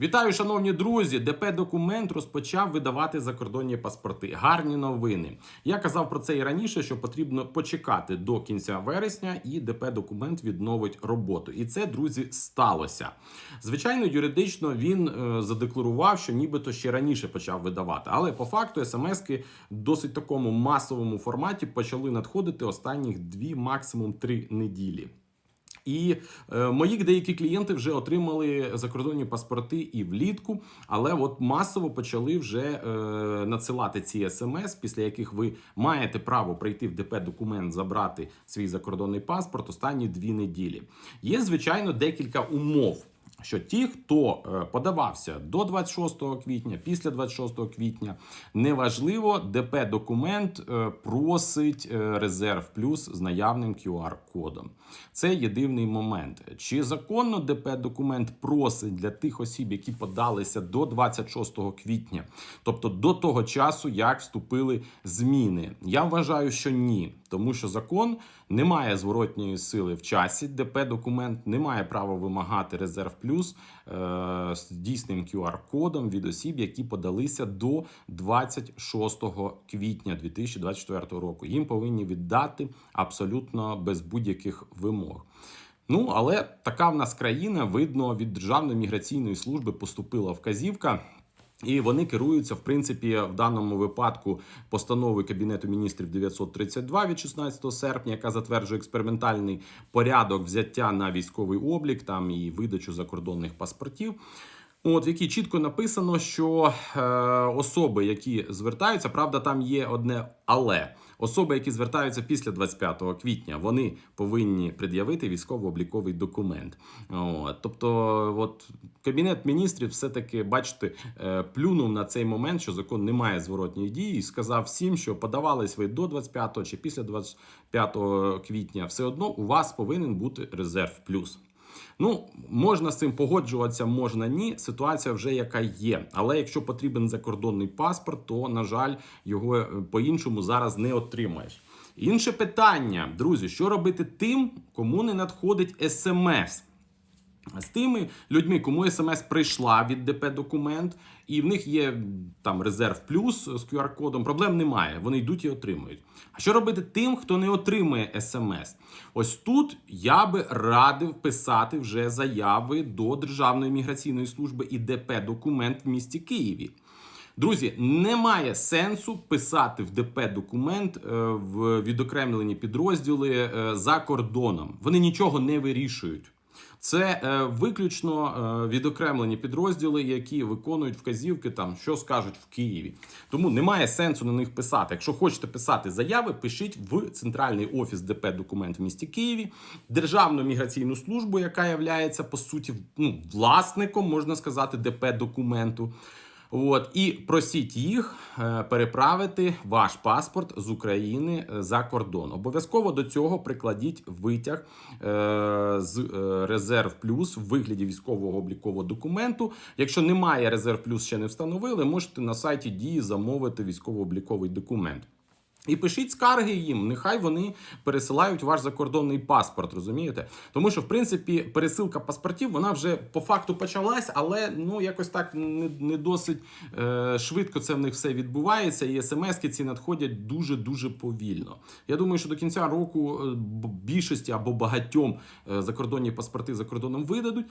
Вітаю, шановні друзі! ДП документ розпочав видавати закордонні паспорти. Гарні новини. Я казав про це і раніше, що потрібно почекати до кінця вересня, і ДП документ відновить роботу. І це, друзі, сталося. Звичайно, юридично він е, задекларував, що нібито ще раніше почав видавати. Але по факту смски в досить такому масовому форматі почали надходити останніх дві, максимум три неділі. І е, мої деякі клієнти вже отримали закордонні паспорти і влітку, але от масово почали вже е, надсилати ці смс, після яких ви маєте право прийти в ДП документ, забрати свій закордонний паспорт останні дві неділі. Є звичайно декілька умов. Що ті, хто е, подавався до 26 квітня, після 26 квітня, неважливо, ДП документ е, просить е, резерв плюс з наявним QR-кодом. Це єдиний момент. Чи законно ДП документ просить для тих осіб, які подалися до 26 квітня, тобто до того часу, як вступили зміни? Я вважаю, що ні, тому що закон не має зворотньої сили в часі. ДП документ не має права вимагати резерв плюс е, з дійсним QR-кодом від осіб, які подалися до 26 квітня 2024 року. Їм повинні віддати абсолютно без будь-яких вимог. Ну але така в нас країна, видно, від Державної міграційної служби поступила вказівка. І вони керуються в принципі в даному випадку постановою кабінету міністрів 932 від 16 серпня, яка затверджує експериментальний порядок взяття на військовий облік там і видачу закордонних паспортів. От в якій чітко написано, що е, особи, які звертаються, правда, там є одне але особи, які звертаються після 25 квітня, вони повинні пред'явити військово-обліковий документ. От, тобто, от кабінет міністрів, все таки, бачите, е, плюнув на цей момент, що закон не має зворотньої дії, і сказав всім, що подавались ви до 25 чи після 25 квітня, все одно у вас повинен бути резерв плюс. Ну, можна з цим погоджуватися, можна ні. Ситуація вже яка є. Але якщо потрібен закордонний паспорт, то на жаль, його е, по-іншому зараз не отримаєш. Інше питання, друзі, що робити тим, кому не надходить смс? З тими людьми, кому смс прийшла від ДП документ, і в них є там резерв плюс з QR-кодом. Проблем немає. Вони йдуть і отримують. А що робити тим, хто не отримує смс? Ось тут я би радив писати вже заяви до Державної міграційної служби і ДП документ в місті Києві. Друзі, немає сенсу писати в ДП документ е, в відокремлені підрозділи е, за кордоном. Вони нічого не вирішують. Це е, виключно е, відокремлені підрозділи, які виконують вказівки, там що скажуть в Києві. Тому немає сенсу на них писати. Якщо хочете писати заяви, пишіть в центральний офіс ДП документ в місті Києві, Державну міграційну службу, яка є по суті ну, власником, можна сказати, ДП документу. От і просіть їх е, переправити ваш паспорт з України е, за кордон. Обов'язково до цього прикладіть витяг е, з резерв плюс в вигляді військового облікового документу. Якщо немає резерв плюс, ще не встановили, можете на сайті дії замовити військово-обліковий документ. І пишіть скарги їм, нехай вони пересилають ваш закордонний паспорт, розумієте? Тому що, в принципі, пересилка паспортів вона вже по факту почалась, але ну якось так не, не досить е, швидко це в них все відбувається. І смски ці надходять дуже дуже повільно. Я думаю, що до кінця року е, більшості або багатьом е, закордонні паспорти за кордоном видадуть.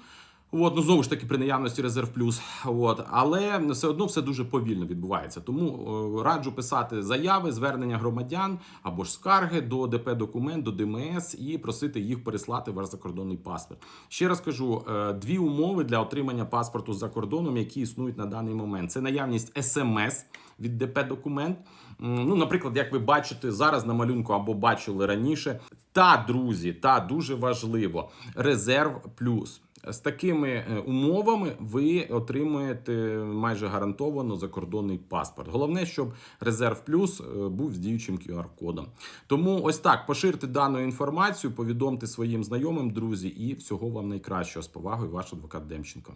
От, ну знову ж таки при наявності резерв плюс. От, але все одно все дуже повільно відбувається. Тому раджу писати заяви, звернення громадян або ж скарги до ДП документ, до ДМС і просити їх переслати ваш закордонний паспорт. Ще раз кажу: е, дві умови для отримання паспорту за кордоном, які існують на даний момент. Це наявність смс від ДП документ. Ну, наприклад, як ви бачите зараз на малюнку або бачили раніше. Та друзі, та дуже важливо резерв плюс. З такими е, умовами ви отримуєте майже гарантовано закордонний паспорт. Головне, щоб резерв плюс е, був з діючим QR-кодом. Тому ось так поширте дану інформацію, повідомте своїм знайомим, друзі, і всього вам найкращого з повагою, ваш адвокат Демченко.